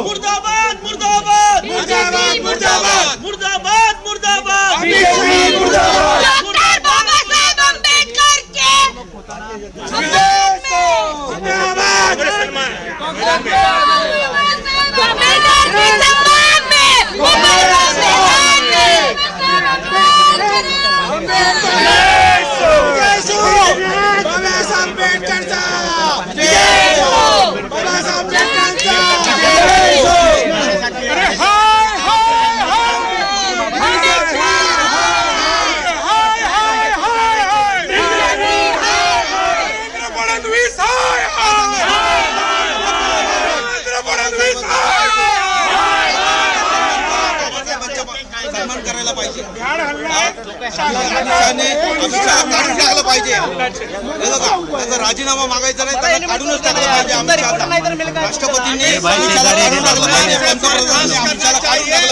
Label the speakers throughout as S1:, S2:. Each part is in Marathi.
S1: মুর্দাবাদ মুর্দাবাদ মুর্দাবাদ মুর্দাবাদ মুর্দাবাদ মুর্দাবাদ মুর্দাবাদ ডক্টর বাবা
S2: সাহেব আম্বেদকর কে মুর্দাবাদ মুর্দাবাদ মুর্দাবাদ टाकलं पाहिजे? त्याचा राजीनामा मागायचा नाही त्याला काढूनच टाकलं पाहिजे शहाला राष्ट्रपतींनी अमित शहाला काढून टाकलं पाहिजे पंतप्रधानांनी अमित शहाला काढून टाकलं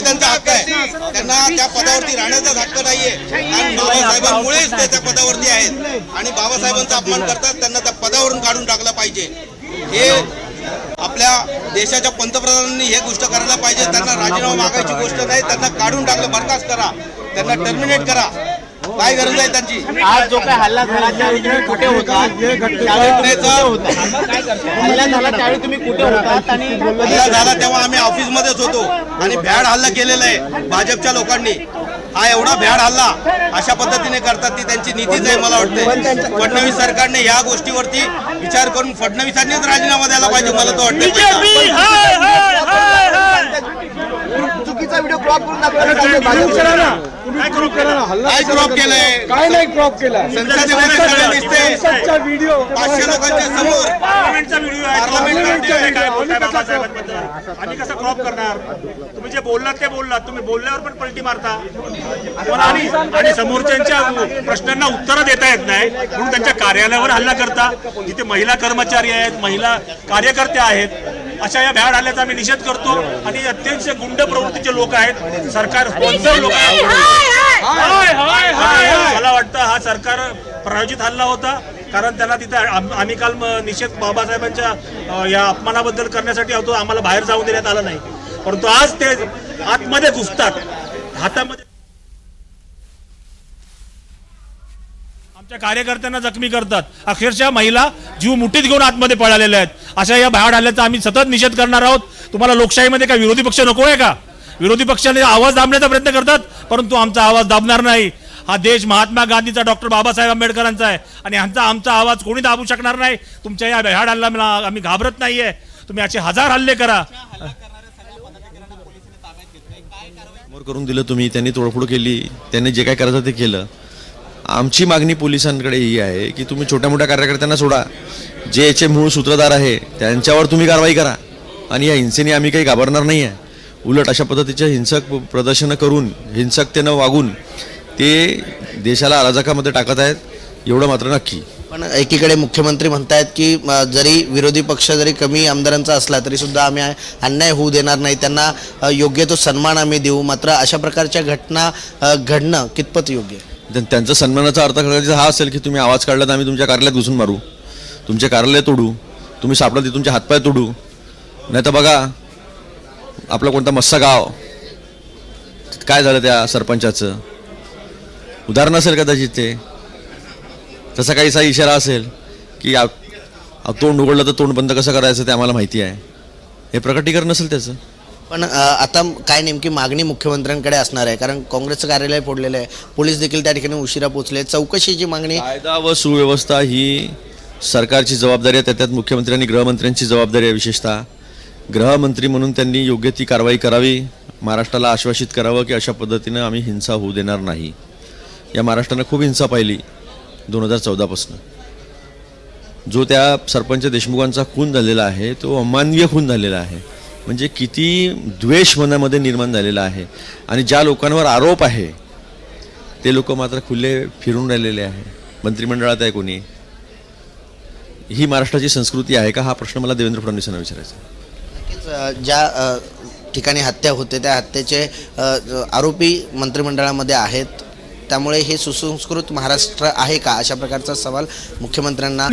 S2: पाहिजे त्यांचा हक्क आहे? त्यांना त्या पदावरती राहण्याचाच हक्क नाहीये. आणि बाबासाहेबांमुळेच ते त्या पदावरती आहेत. आणि बाबासाहेबांचा अपमान करतात त्यांना त्या पदावरून काढून टाकलं पाहिजे. हे आपल्या देशाच्या पंतप्रधानांनी हे गोष्ट करायला पाहिजे. त्यांना राजीनामा मागायची गोष्ट नाही. त्यांना काढून टाकलं बरखास्त करा. त्यांना टर्मिनेट करा. काय गरज आहे त्यांची?
S3: आज जो काय हल्ला झाला त्यावेळी तुम्ही कुठे होता? त्यावेळी तुम्ही कुठे होता? हल्ला झाला त्यावेळी तुम्ही कुठे होतात आणि
S2: हल्ला झाला तेव्हा आम्ही ऑफिसमध्येच होतो. आणि भ्याड हल्ला केलेला आहे भाजपच्या लोकांनी. हा एवढा भ्याड हल्ला अशा पद्धतीने करतात ती त्यांची नीतीच आहे मला वाटते फडणवीस सरकारने या गोष्टीवरती विचार करून फडणवीसांनीच राजीनामा द्यायला पाहिजे मला तर वाटतं
S3: चुकीचा व्हिडिओ क्रॉप करून दाखवला
S2: काय क्रॉप केलंय?
S4: काय नाही क्रॉप केला.
S2: दिसते
S4: व्हिडिओ
S2: पाचशे लोकांच्या समोर.
S5: पार्लमेंटचा व्हिडिओ आहे. आम्ही कसं क्रॉप करणार? तुम्ही जे बोललात ते बोललात. तुम्ही बोलल्यावर पण पलटी मारता. आणि आणि समोरच्यांच्या प्रश्नांना उत्तरं देता येत नाही. म्हणून त्यांच्या कार्यालयावर हल्ला करता. जिथे महिला कर्मचारी आहेत महिला कार्यकर्ते आहेत. अशा या भ्याड हल्ल्याचा आम्ही निषेध करतो आणि अत्यंत गुंड प्रवृत्तीचे लोक आहेत. सरकार स्पॉन्सर लोक आहेत. हाय, हाय, हाय. मला वाटतं हा सरकार प्रायोजित हल्ला होता. कारण त्यांना तिथे आम- आम्ही काल निषेध बाबासाहेबांच्या या अपमानाबद्दल करण्यासाठी होतो आम्हाला बाहेर जाऊन देण्यात आलं नाही. परंतु आज ते आतमध्ये घुसतात. हातामध्ये आमच्या कार्यकर्त्यांना जखमी करतात. अक्षरशः महिला जीव मुठीत घेऊन आतमध्ये पळालेल्या आहेत. अशा या भाड आल्याचा आम्ही सतत निषेध करणार आहोत. तुम्हाला लोकशाहीमध्ये काय विरोधी पक्ष नको आहे का? विरोधी पक्षाने आवाज दाबण्याचा प्रयत्न करतात परंतु आमचा आवाज दाबणार नाही. हा देश महात्मा गांधीचा डॉक्टर बाबासाहेब आंबेडकरांचा आहे आणि ह्यांचा आमचा आवाज कोणी दाबू शकणार नाही? तुमच्या या भ्याड हल्ला आम्ही घाबरत नाहीये. तुम्ही असे हजार हल्ले करा.
S6: करून दिलं तुम्ही त्यांनी तोडफोड केली त्यांनी जे काय करायचं ते केलं. आमची मागणी पोलिसांकडे ही आहे की तुम्ही छोट्या मोठ्या कार्यकर्त्यांना सोडा. जे याचे मूळ सूत्रधार आहे त्यांच्यावर तुम्ही कारवाई करा. आणि या हिंसेने आम्ही काही घाबरणार नाही आहे उलट अशा पद्धतीच्या हिंसक प्रदर्शनं करून हिंसकतेनं वागून ते देशाला अराजकामध्ये टाकत आहेत एवढं मात्र नक्की.
S7: पण एकीकडे मुख्यमंत्री म्हणतायत की जरी विरोधी पक्ष जरी कमी आमदारांचा असला तरी सुद्धा आम्ही अन्याय होऊ देणार नाही. त्यांना योग्य तो सन्मान आम्ही देऊ. मात्र अशा प्रकारच्या घटना घडणं कितपत योग्य? आहे?
S6: त्यांचा सन्मानाचा अर्थ करायचा हा असेल की तुम्ही आवाज काढला तर आम्ही तुमच्या कार्यालयात घुसून मारू. तुमचे कार्यालय तोडू. तुम्ही सापडा ते तुमचे हातपाय तोडू. नाही तर बघा आपला कोणता मस्सा गाव. काय झालं त्या सरपंचाचं? उदाहरण असेल कदाचित ते तसा काहीसा इशारा असेल की तोंड उघडलं तर तोंड बंद कसं करायचं ते आम्हाला माहिती आहे. हे प्रकटीकरण असेल त्याचं.
S7: पण आता काय नेमकी मागणी मुख्यमंत्र्यांकडे असणार आहे? कारण काँग्रेसचं कार्यालय फोडलेलं आहे. पोलीस देखील त्या ठिकाणी उशिरा पोहोचले चौकशीची मागणी
S6: कायदा व सुव्यवस्था ही सरकारची जबाबदारी आहे. त्यात मुख्यमंत्री आणि गृहमंत्र्यांची जबाबदारी आहे विशेषतः. गृहमंत्री म्हणून त्यांनी योग्य ती कारवाई करावी. महाराष्ट्राला आश्वासित करावं की अशा पद्धतीनं आम्ही हिंसा होऊ देणार नाही. या महाराष्ट्रानं खूप हिंसा पाहिली दोन हजार चौदापासून जो त्या सरपंच देशमुखांचा खून झालेला आहे तो अमानवीय खून झालेला आहे. म्हणजे किती द्वेष मनामध्ये निर्माण झालेला आहे. आणि ज्या लोकांवर आरोप आहे ते लोक मात्र खुले फिरून राहिलेले आहे. मंत्रिमंडळात आहे कोणी? ही महाराष्ट्राची संस्कृती आहे का? हा प्रश्न मला देवेंद्र फडणवीसांना विचारायचा
S7: नक्कीच, ज्या ठिकाणी हत्या होते त्या हत्येचे आरोपी मंत्रिमंडळामध्ये आहेत. त्यामुळे हे सुसंस्कृत महाराष्ट्र आहे का? अशा प्रकारचा सवाल मुख्यमंत्र्यांना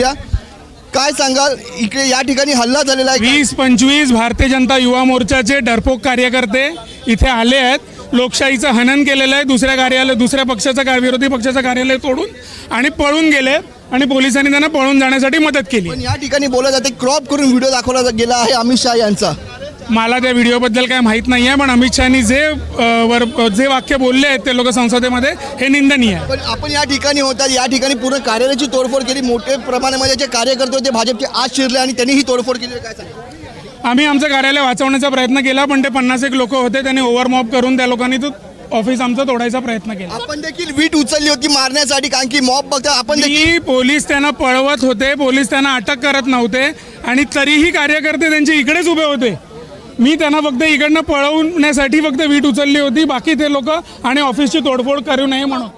S4: काय सांगाल? इकडे या ठिकाणी हल्ला झालेला आहे
S8: वीस पंचवीस भारतीय जनता युवा मोर्चाचे डरपोक कार्यकर्ते इथे आले आहेत. लोकशाहीचं हनन केलेलं आहे दुसऱ्या कार्यालय दुसऱ्या पक्षाचं काय विरोधी पक्षाचं कार्यालय तोडून आणि पळून गेले आणि पोलिसांनी त्यांना पळून जाण्यासाठी मदत केली.
S4: पण या ठिकाणी बोललं जाते क्रॉप करून व्हिडिओ दाखवला गेला आहे अमित शहा यांचा.
S8: मला त्या व्हिडिओबद्दल काय माहीत नाही आहे पण अमित शहानी जे वर जे वाक्य बोलले आहेत ते लोक संसदेमध्ये हे निंदनीय आहे.
S4: पण आपण या ठिकाणी होतात या ठिकाणी पूर्ण कार्यालयाची तोडफोड केली. मोठ्या प्रमाणामध्ये जे कार्यकर्ते होते भाजपचे आज शिरले आणि त्यांनी ही तोडफोड केली. काय
S8: आम्ही आमचं कार्यालय वाचवण्याचा प्रयत्न केला पण ते पन्नास एक लोक होते त्यांनी ओव्हरमॉप करून त्या लोकांनी तो ऑफिस आमचं तोडायचा प्रयत्न केला.
S4: आपण देखील वीट उचलली होती मारण्यासाठी कारण की मॉब बघता आपण देखील
S8: पोलीस त्यांना पळवत होते पोलीस त्यांना अटक करत नव्हते आणि तरीही कार्यकर्ते त्यांचे इकडेच उभे होते. मी त्यांना फक्त इकडनं पळवण्यासाठी फक्त वीट उचलली होती. बाकी ते लोक आणि ऑफिसची तोडफोड करू नये म्हणून.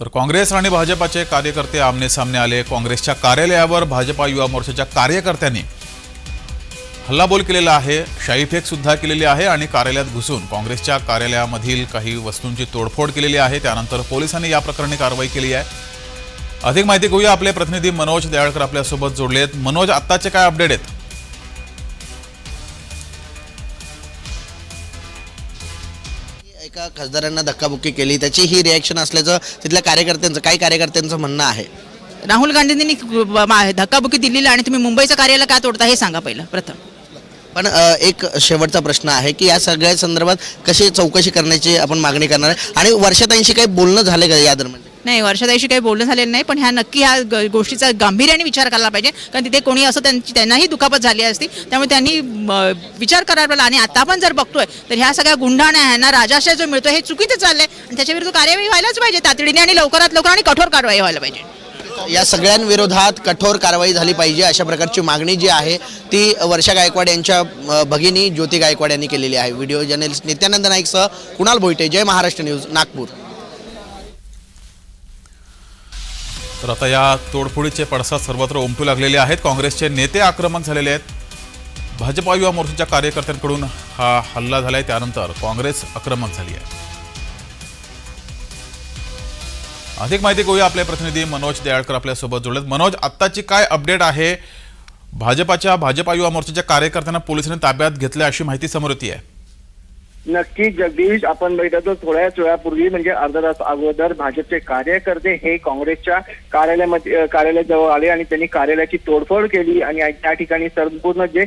S9: तर काँग्रेस आणि भाजपाचे कार्यकर्ते आमने सामने आले. काँग्रेसच्या कार्यालयावर भाजपा युवा मोर्चाच्या कार्यकर्त्यांनी हल्लाबोल केलेला आहे. शाईफेक सुद्धा केलेली आहे आणि कार्यालयात घुसून काँग्रेसच्या कार्यालयामधील काही वस्तूंची तोडफोड केलेली आहे. त्यानंतर पोलिसांनी या प्रकरणी कारवाई केली आहे. अधिक माहिती घेऊया. आपले प्रतिनिधी मनोज दयाळकर आपल्यासोबत जोडले आहेत. मनोज आत्ताचे काय अपडेट आहेत?
S7: एका खासदारांना धक्काबुक्की केली. त्याची ही रिॲक्शन असल्याचं तिथल्या कार्यकर्त्यांचं काही कार्यकर्त्यांचं म्हणणं आहे.
S10: राहुल गांधींनी धक्काबुक्की दिलेली आणि तुम्ही मुंबईचं कार्यालय का तोडता हे सांगा पहिलं. प्रथम.
S7: पण एक शेवटचा प्रश्न आहे की या सगळ्या संदर्भात कशी चौकशी करण्याची आपण मागणी करणार आहे? आणि वर्षाताईंशी काही बोलणं झालं का या दरम्यान?
S10: नाही वर्षाताईशी काही बोलणं झालेलं नाही पण ह्या नक्की ह्या ग- गोष्टीचा गांभीर्याने विचार करायला पाहिजे. कारण तिथे कोणी असं त्यांची त्यांनाही दुखापत झाली असती. त्यामुळे त्यांनी विचार करायला पाहिजे आणि आता आपण जर बघतोय तर ह्या सगळ्या गुंडाण्या ह्यांना राजाशय जो मिळतो हे चुकीचं चाललंय. आणि त्याच्याविरुद्ध कार्यवाही व्हायलाच पाहिजे. तातडीने आणि लवकरात लवकर आणि कठोर कारवाई व्हायला पाहिजे.
S7: या सगळ्यांविरोधात कठोर कारवाई झाली पाहिजे अशा प्रकारची मागणी जी आहे ती वर्षा गायकवाड यांच्या भगिनी ज्योती गायकवाड यांनी केलेली आहे. व्हिडिओ जर्नलिस्ट नित्यानंद नाईकसह कुणाल भोईटे. जय महाराष्ट्र न्यूज नागपूर.
S9: तर आता या तोडफोडीचे पडसाद सर्वत्र उमटू लागलेले आहेत. काँग्रेसचे नेते आक्रमक झालेले आहेत. भाजपा युवा मोर्चाच्या कार्यकर्त्यांकडून हा हल्ला झालाय. त्यानंतर काँग्रेस आक्रमक झाली आहे. अधिक माहिती घेऊया आपले प्रतिनिधी मनोज दयाळकर आपल्यासोबत जोडलेत. मनोज आत्ताची काय अपडेट आहे? भाजपाच्या भाजपा युवा मोर्चाच्या कार्यकर्त्यांना पोलिसांनी ताब्यात घेतल्या अशी माहिती समोर येते आहे.
S3: नक्की जगदीश आपण बघितलं तर थोड्याच वेळापूर्वी म्हणजे अर्धा तास अगोदर भाजपचे कार्यकर्ते हे काँग्रेसच्या कार्यालयामध्ये कार्यालयाजवळ आले आणि त्यांनी कार्यालयाची तोडफोड केली आणि त्या ठिकाणी संपूर्ण जे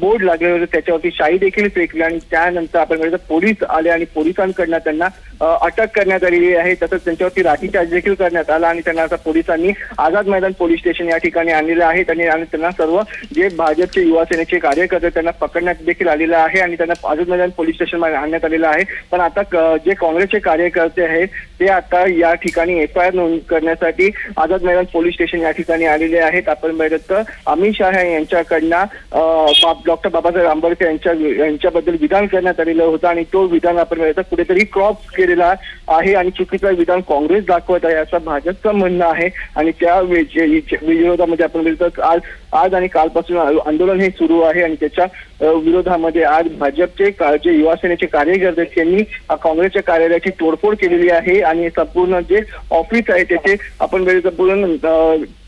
S3: बोर्ड लागले होते त्याच्यावरती शाई देखील फेकली आणि त्यानंतर आपण बघितलं पोलीस आले आणि पोलिसांकडनं त्यांना अटक करण्यात आलेली आहे. तसंच त्यांच्यावरती लाठीचार्ज देखील करण्यात आला आणि त्यांना आता पोलिसांनी आझाद मैदान पोलीस स्टेशन या ठिकाणी आणलेलं आहे. त्यांनी आणि त्यांना सर्व जे भाजपचे युवा सेनेचे कार्यकर्ते त्यांना पकडण्यात देखील आलेलं आहे आणि त्यांना आझाद मैदान पोलीस स्टेशन आणण्यात आलेलं आहे. पण आता जे काँग्रेसचे कार्यकर्ते आहेत ते आता या ठिकाणी एफ आय आर नोंद करण्यासाठी आझाद मैदान पोलीस स्टेशन या ठिकाणी आलेले आहेत. आपण अमित शहा यांच्याकडनं डॉक्टर बाबासाहेब आंबेडकर यांच्या यांच्याबद्दल विधान करण्यात आलेलं होतं आणि तो विधान आपण कुठेतरी क्रॉप केलेला आहे आणि चुकीचं विधान काँग्रेस दाखवत आहे असं भाजपचं म्हणणं आहे. आणि त्या विरोधामध्ये आपण आज आज आणि कालपासून आंदोलन हे सुरू आहे आणि त्याच्या विरोधामध्ये आज भाजपचे जे युवा सेनेचे कार्यकर्ते त्यांनी काँग्रेसच्या कार्यालयाची तोडफोड केलेली आहे आणि संपूर्ण जे ऑफिस आहे त्याचे आपण वेळेपूर्ण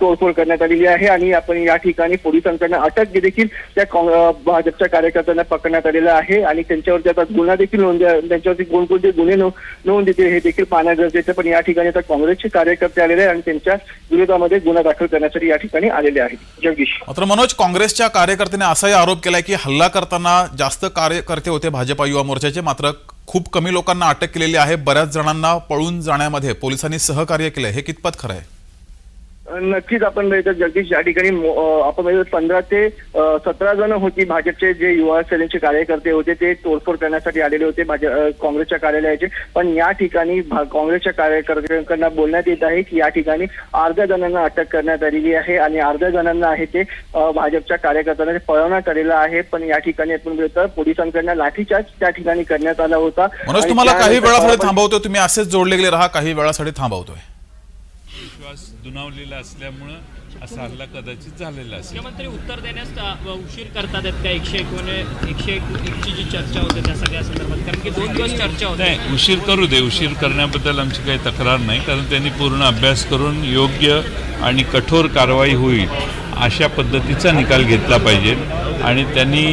S3: तोडफोड करण्यात आलेली आहे आणि आपण या ठिकाणी पोलिसांकडनं अटक देखील त्या भाजपच्या कार्यकर्त्यांना पकडण्यात आलेलं आहे आणि त्यांच्यावरती आता गुन्हा देखील नोंद त्यांच्यावरती कोणकोणते गुन्हे नोंद देते हे देखील पाहणं गरजेचं पण या ठिकाणी आता काँग्रेसचे कार्यकर्ते आलेले आहे आणि त्यांच्या विरोधामध्ये गुन्हा दाखल करण्यासाठी या ठिकाणी आलेले आहेत. जगदीश.
S9: मात्र मनोज काँग्रेसच्या कार्यकर्त्यांनी असाही आरोप केलाय की हल्ला करताना जास्त कार्यकर्ते होते भाजपा युवा मोर्चाचे. मात्र खूप कमी लोकांना अटक केलेली आहे. बऱ्याच जणांना पळून जाण्यामध्ये पोलिसांनी सहकार्य केलं हे कितपत खरं आहे?
S3: नक्कीच आपण बघितलं जगदीश या ठिकाणी आपण बघितलं पंधरा ते सतरा जण होती भाजपचे जे युवा सेनेचे कार्यकर्ते होते ते तोडफोड करण्यासाठी आलेले होते काँग्रेसच्या कार्यालयाचे. पण या ठिकाणी काँग्रेसच्या कार्यकर्त्यांकडनं बोलण्यात येत आहे की या ठिकाणी अर्ध्या जणांना अटक करण्यात आलेली आहे आणि अर्ध्या जणांना आहे ते भाजपच्या कार्यकर्त्यांना पळवण्यात आलेलं आहे. पण या ठिकाणी आपण बघितलं पोलिसांकडनं लाठीचार्ज त्या ठिकाणी करण्यात आला होता.
S9: मनोज तुम्हाला काही वेळासाठी थांबवतोय? तुम्ही असेच जोडले गेले राहा काही वेळासाठी थांबवतोय.
S11: विश्वास दुनावलेला असल्यामुळं असा हल्ला कदाचित झालेला असेल.
S12: मुख्यमंत्री उत्तर देण्यास उशीर करतात का एकशे एकोण एकशे एक एकची जी चर्चा होते त्या सगळ्या संदर्भात. कारण की दोन दिवस चर्चा होते.
S11: नाही उशीर करू दे. उशीर करण्याबद्दल आमची काही तक्रार नाही. कारण त्यांनी पूर्ण अभ्यास करून योग्य आणि कठोर कारवाई होईल अशा पद्धतीचा निकाल घेतला पाहिजे. आणि त्यांनी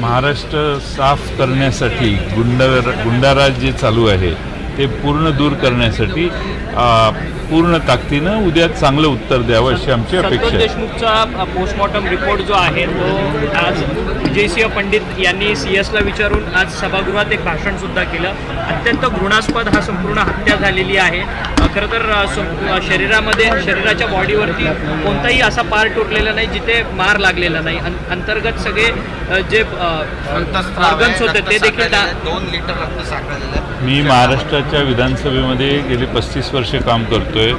S11: महाराष्ट्र साफ करण्यासाठी गुंड गुंडाराज जे चालू आहे ते पूर्ण दूर करण्यासाठी पूर्ण ताकदीनं उद्या चांगलं उत्तर द्यावं अशी आमची अपेक्षा
S12: देशमुखचा पोस्टमॉर्टम रिपोर्ट जो आहे तो आज विजयसिंह पंडित यांनी सी एसला विचारून आज सभागृहात एक भाषण सुद्धा केलं. अत्यंत घृणास्पद हा संपूर्ण हत्या झालेली आहे. खरं तर शरीरामध्ये शरीराच्या बॉडीवरती कोणताही असा पार्ट तुटलेला नाही जिथे मार लागलेला नाही. अं- अंतर्गत सगळे जे ऑर्गन्स होते ते देखील
S2: दोन लिटर रक्त साठवलेलं
S11: मी महाराष्ट्राच्या विधानसभेमध्ये गेली पस्तीस वर्षे काम करतोय.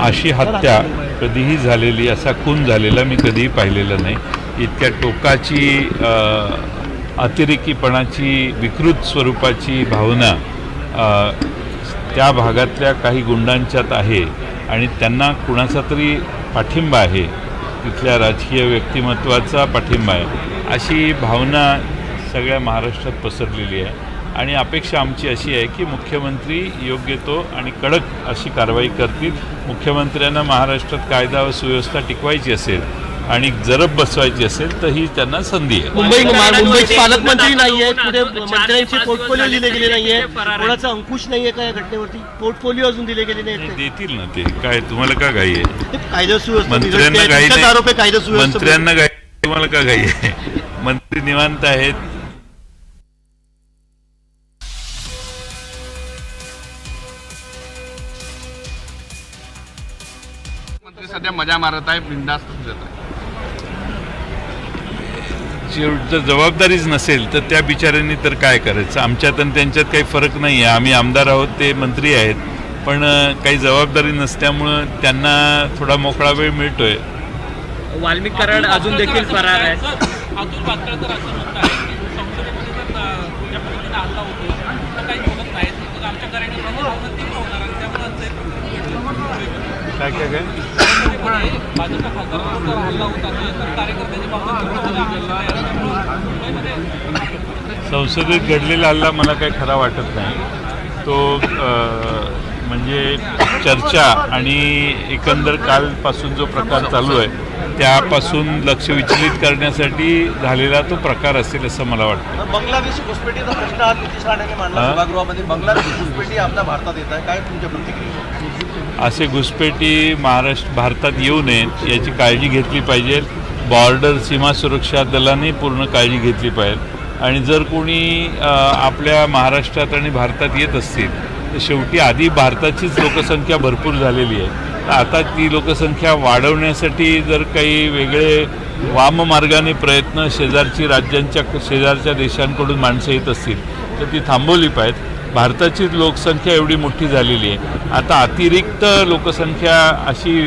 S11: अशी हत्या कधीही झालेली असा खून झालेला मी कधीही पाहिलेला नाही. इतक्या टोकाची अतिरेकीपणाची विकृत स्वरूपाची भावना त्या भागातल्या काही गुंडांच्यात आहे आणि त्यांना कुणाचा तरी पाठिंबा आहे तिथल्या राजकीय व्यक्तिमत्वाचा पाठिंबा आहे. अशी भावना सगळ्या महाराष्ट्रात पसरलेली आहे. आणि अपेक्षा आमची अशी आहे की मुख्यमंत्री योग्य तो आणि कडक अशी कारवाई करतील. मुख्यमंत्र्यांना महाराष्ट्रात कायदा व सुव्यवस्था टिकवायची असेल आणि जरब बसवायची असेल तर ही त्यांना संधी आहे.
S12: मुंबई मुंबईत पालकमंत्री
S13: नाहीये कुठे मंत्र्यांचे पोर्टफोलिओ दिले गेले नाहीये. कोणाचा अंकुश नाहीये का या घटनेवरती? पोर्टफोलिओ अजून दिले गेले
S11: नाही, देतील ना ते. काय तुम्हाला का घाई आहे?
S13: कायदा सुव्यवस्था आरोप आहे कायदा
S11: नाही.
S13: सुव्यवस्था
S11: मंत्र्यांना घाई तुम्हाला का घाई आहे? मंत्री निवांत आहेत.
S1: मंत्री सध्या मजा मारत आहे बिंदास्त आहे.
S11: जर जबाबदारीच नसेल तर त्या बिचाऱ्यांनी तर काय करायचं? आमच्यात आणि त्यांच्यात काही फरक नाही आहे आम्ही आमदार आहोत ते मंत्री आहेत. पण काही जबाबदारी नसल्यामुळं त्यांना थोडा मोकळा वेळ मिळतोय.
S12: वाल्मिक कराड अजून देखील फरार आहे
S11: काय काय काय?
S13: भाजपच्या खासदारांवर हल्ला होत. आहे तर कार्यकर्त्यांची भावना तीव्र होणार मुंबईमध्ये
S11: संसदेत घडलेला हल्ला मला काही खरा वाटत नाही. तो म्हणजे चर्चा आणि एकंदर कालपासून जो प्रकार चालू आहे त्यापासून लक्ष विचलित करण्यासाठी झालेला तो प्रकार असेल असं मला वाटतं.
S13: बांगलादेश घुसपेटीचा प्रश्न आज नितीश राणेंनी मांडला? सभागृहामध्ये. बांगलादेश घुसपेटी आपल्या भारतात येत आहे. काय तुमच्या प्रतिक्रिया?
S11: असे घुसपेटी महाराष्ट्र भारतात येऊ नयेत याची काळजी घेतली पाहिजे. बॉर्डर सीमा सुरक्षा दलाने पूर्ण काळजी घेतली पाहिजे. आणि जर कोणी आपल्या महाराष्ट्रात आणि भारतात येत असतील तर शेवटी आधी भारताचीच लोकसंख्या भरपूर झालेली आहे. तर आता ती लोकसंख्या वाढवण्यासाठी जर काही वेगळे वाममार्गाने प्रयत्न शेजारची राज्यांच्या शेजारच्या देशांकडून माणसं येत असतील तर ती थांबवली पाहिजेत. भारताची लोकसंख्या एवढी मोठी झालेली आहे. आता अतिरिक्त लोकसंख्या अशी